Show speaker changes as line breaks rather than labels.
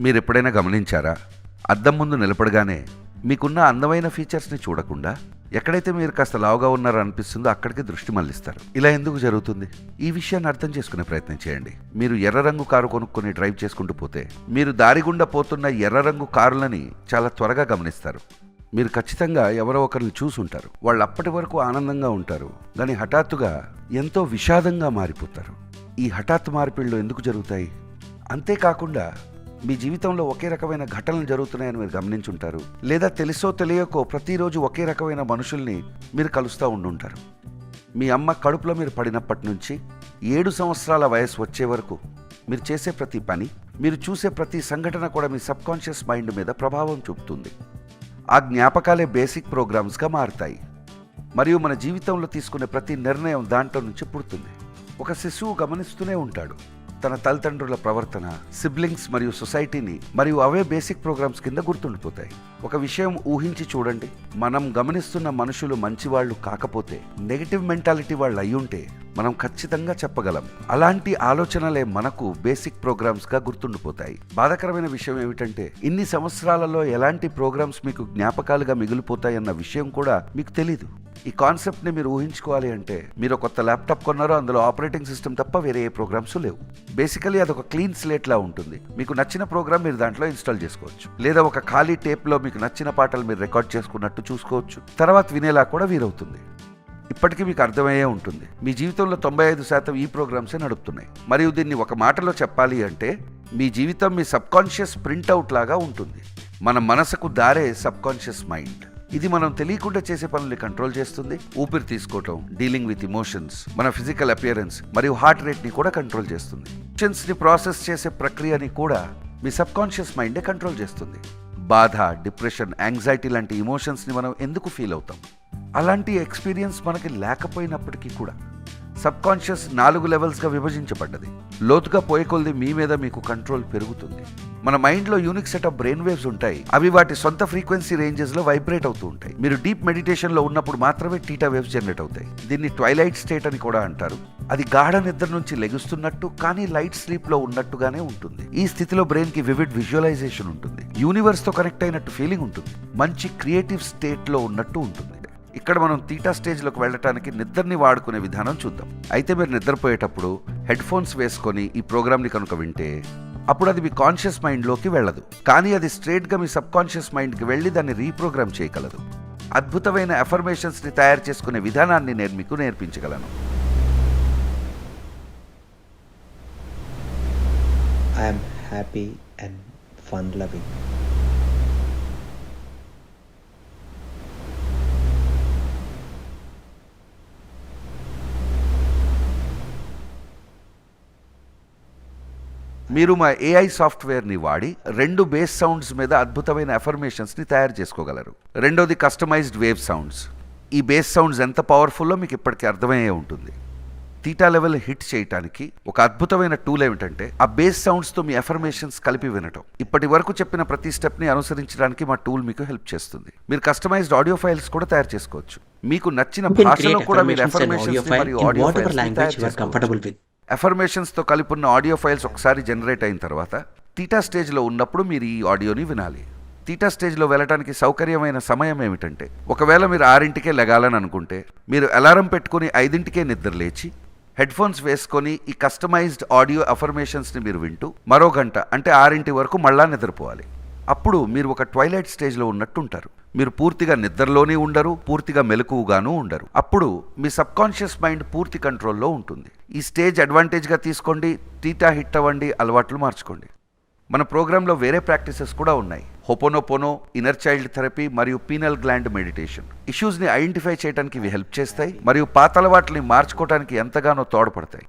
మీరు ఎప్పుడైనా గమనించారా? అద్దం ముందు నిలబడగానే మీకున్న అందమైన ఫీచర్స్ని చూడకుండా ఎక్కడైతే మీరు కాస్త లావుగా ఉన్నారో అనిపిస్తుందో అక్కడికి దృష్టి మళ్ళిస్తారు ఇలా ఎందుకు జరుగుతుంది? ఈ విషయాన్ని అర్థం చేసుకునే ప్రయత్నం చేయండి. మీరు ఎర్ర రంగు కారు కొనుక్కొని డ్రైవ్ చేసుకుంటూ పోతే మీరు దారి గుండా పోతున్న ఎర్ర రంగు కారులని చాలా త్వరగా గమనిస్తారు. మీరు ఖచ్చితంగా ఎవరో ఒకరిని చూసుంటారు. వాళ్ళు అప్పటి వరకు ఆనందంగా ఉంటారు. కానీ హఠాత్తుగా ఎంతో విషాదంగా మారిపోతారు. ఈ హఠాత్ మార్పిళ్ళు ఎందుకు జరుగుతాయి? అంతేకాకుండా మీ జీవితంలో ఒకే రకమైన ఘటనలు జరుగుతున్నాయని మీరు గమనించుంటారు. లేదా తెలుసో తెలియకో ప్రతిరోజు ఒకే రకమైన మనుషుల్ని మీరు కలుస్తూ ఉండుంటారు. మీ అమ్మ కడుపులో మీరు పడినప్పటి నుంచి ఏడు సంవత్సరాల వయసు వచ్చే వరకు మీరు చేసే ప్రతి పని మీరు చూసే ప్రతి సంఘటన కూడా మీ సబ్కాన్షియస్ మైండ్ మీద ప్రభావం చూపుతుంది. ఆ జ్ఞాపకాలే బేసిక్ ప్రోగ్రామ్స్గా మారుతాయి. మరియు మన జీవితంలో తీసుకునే ప్రతి నిర్ణయం దాంట్లో నుంచి పుడుతుంది. ఒక శిశువు గమనిస్తూనే ఉంటాడు. తన తల్లిదండ్రుల ప్రవర్తన సిబ్లింగ్స్ మరియు సొసైటీని మరియు అవే బేసిక్ ప్రోగ్రామ్స్ కింద గుర్తుండిపోతాయి. ఒక విషయం ఊహించి చూడండి. మనం గమనిస్తున్న మనుషులు మంచివాళ్ళు కాకపోతే నెగిటివ్ మెంటాలిటీ వాళ్ళు అయ్యుంటే మనం ఖచ్చితంగా చెప్పగలం. అలాంటి ఆలోచనలే మనకు బేసిక్ ప్రోగ్రామ్స్గా గుర్తుండిపోతాయి. బాధాకరమైన విషయం ఏమిటంటే ఇన్ని సంవత్సరాలలో ఎలాంటి ప్రోగ్రామ్స్ మీకు జ్ఞాపకాలుగా మిగిలిపోతాయన్న విషయం కూడా మీకు తెలీదు. ఈ కాన్సెప్ట్ని మీరు ఊహించుకోవాలి అంటే మీరు కొత్త ల్యాప్టాప్ కొన్నారో అందులో ఆపరేటింగ్ సిస్టమ్ తప్ప వేరే ఏ ప్రోగ్రామ్స్ లేవు. బేసికలీ అది ఒక క్లీన్ స్లేట్ లా ఉంటుంది. మీకు నచ్చిన ప్రోగ్రామ్ మీరు దాంట్లో ఇన్స్టాల్ చేసుకోవచ్చు. లేదా ఒక ఖాళీ టేప్లో మీకు నచ్చిన పాటలు మీరు రికార్డ్ చేసుకున్నట్టు చూసుకోవచ్చు. తర్వాత వినేలా కూడా వీరవుతుంది ఇప్పటికీ మీకు అర్థమయ్యే ఉంటుంది. మీ జీవితంలో తొంభై ఐదు శాతం ఈ ప్రోగ్రామ్సే నడుపుతున్నాయి. మరియు దీన్ని ఒక మాటలో చెప్పాలి అంటే మీ జీవితం మీ సబ్కాన్షియస్ ప్రింట్అవుట్ లాగా ఉంటుంది. మన మనసుకు దారే సబ్కాన్షియస్ మైండ్. ఇది మనం తెలియకుండా చేసే పనుల్ని కంట్రోల్ చేస్తుంది ఊపిరి తీసుకోవటం డీలింగ్ విత్ ఇమోషన్స్ మన ఫిజికల్ అపియరెన్స్ మరియు హార్ట్ రేట్ని కూడా కంట్రోల్ చేస్తుంది. ఎమోషన్స్ని ప్రాసెస్ చేసే ప్రక్రియని కూడా మీ సబ్కాన్షియస్ మైండే కంట్రోల్ చేస్తుంది. బాధ డిప్రెషన్ యాంగ్జైటీ లాంటి ఇమోషన్స్ని మనం ఎందుకు ఫీల్ అవుతాం? అలాంటి ఎక్స్పీరియన్స్ మనకి లేకపోయినప్పటికీ కూడా సబ్కాన్షియస్ నాలుగు లెవెల్స్గా విభజించబడ్డది. లోతుగా పోయే కొలది మీ మీద మీకు కంట్రోల్ పెరుగుతుంది. మన మైండ్లో unique set of brain waves ఉంటాయి. అవి వాటి సొంత ఫ్రీక్వెన్సీ రేంజెస్లో వైబ్రేట్ అవుతూ ఉంటాయి. మీరు డీప్ మెడిటేషన్లో ఉన్నప్పుడు మాత్రమే టీటా వేవ్స్ జనరేట్ అవుతాయి. దీన్ని ట్వైలైట్ స్టేట్ అని కూడా అంటారు. అది గాఢ నిద్ర నుంచి లెగుస్తున్నట్టు కానీ లైట్ స్లీప్లో ఉన్నట్టుగానే ఉంటుంది. ఈ స్థితిలో బ్రెయిన్కి వివిడ్ విజువలైజేషన్ ఉంటుంది. యూనివర్స్తో కనెక్ట్ అయినట్టు ఫీలింగ్ ఉంటుంది. మంచి క్రియేటివ్ స్టేట్లో ఉన్నట్టు ఉంటుంది. ఇక్కడ మనం తీటా స్టేజ్లోకి వెళ్ళటానికి నిద్రని వాడుకునే విధానం చూద్దాం. అయితే మీరు నిద్రపోయేటప్పుడు హెడ్ ఫోన్స్ వేసుకొని ఈ ప్రోగ్రామ్ని కనుక వింటే అప్పుడు అది మీ కాన్షియస్ మైండ్లోకి వెళ్ళదు. కానీ అది స్ట్రేట్గా మీ సబ్ కాన్షియస్ మైండ్కి వెళ్ళి దాన్ని రీప్రోగ్రామ్ చేయగలదు. అద్భుతమైన అఫర్మేషన్స్ని తయారు చేసుకునే విధానాన్ని నేను మీకు నేర్పించగలను.
I'm happy and fun loving
మీరు మా ఏఐ సాఫ్ట్వేర్ని వాడి రెండు బేస్ సౌండ్స్ మీద అద్భుతమైన అఫర్మేషన్స్ని తయారు చేసుకోగలరు. రెండోది కస్టమైజ్డ్ వేవ్ సౌండ్స్ ఈ బేస్ సౌండ్స్ ఎంత పవర్ఫుల్లో మీకు ఇప్పటికీ అర్థమయ్యే ఉంటుంది. తీటా లెవెల్ హిట్ చేయడానికి ఒక అద్భుతమైన టూల్ ఏమిటంటే ఆ బేస్ సౌండ్స్తో మీ అఫర్మేషన్స్ కలిపి వినటం. ఇప్పటి వరకు చెప్పిన ప్రతి స్టెప్ని అనుసరించడానికి మా టూల్ మీకు హెల్ప్ చేస్తుంది. మీరు కస్టమైజ్డ్ ఆడియో ఫైల్స్ కూడా తయారు చేసుకోవచ్చు. మీకు నచ్చిన భాషలో కూడా మీరు అఫర్మేషన్స్ మరియు ఆడియో ఫైల్స్ అఫర్మేషన్స్తో కలిపి ఉన్న ఆడియో ఫైల్స్ ఒకసారి జనరేట్ అయిన తర్వాత తీటా స్టేజ్లో ఉన్నప్పుడు మీరు ఈ ఆడియోని వినాలి. తీటా స్టేజ్లో వెళ్ళడానికి సౌకర్యమైన సమయం ఏమిటంటే ఒకవేళ మీరు ఆరింటికే లెగాలని అనుకుంటే మీరు అలారం పెట్టుకుని ఐదింటికే నిద్ర లేచి హెడ్ ఫోన్స్ వేసుకొని ఈ కస్టమైజ్డ్ ఆడియో అఫర్మేషన్స్ని మీరు వింటూ మరో గంట అంటే ఆరింటి వరకు మళ్ళా నిద్రపోవాలి. అప్పుడు మీరు ఒక ట్వైలైట్ స్టేజ్లో ఉన్నట్టుంటారు. మీరు పూర్తిగా నిద్రలోనే ఉండరు పూర్తిగా మెలకువగానూ ఉండరు. అప్పుడు మీ సబ్కాన్షియస్ మైండ్ పూర్తి కంట్రోల్లో ఉంటుంది. ఈ స్టేజ్ అడ్వాంటేజ్గా తీసుకోండి తీటా హిట్ అవ్వండి అలవాట్లు మార్చుకోండి. మన ప్రోగ్రాంలో వేరే ప్రాక్టీసెస్ కూడా ఉన్నాయి. హోపోనోపోనో ఇన్నర్ చైల్డ్ థెరపీ మరియు పీనల్ గ్లాండ్ మెడిటేషన్. ఇష్యూస్ని ఐడెంటిఫై చేయడానికి ఇవి హెల్ప్ చేస్తాయి మరియు పాత అలవాట్లని మార్చుకోవడానికి ఎంతగానో తోడ్పడతాయి.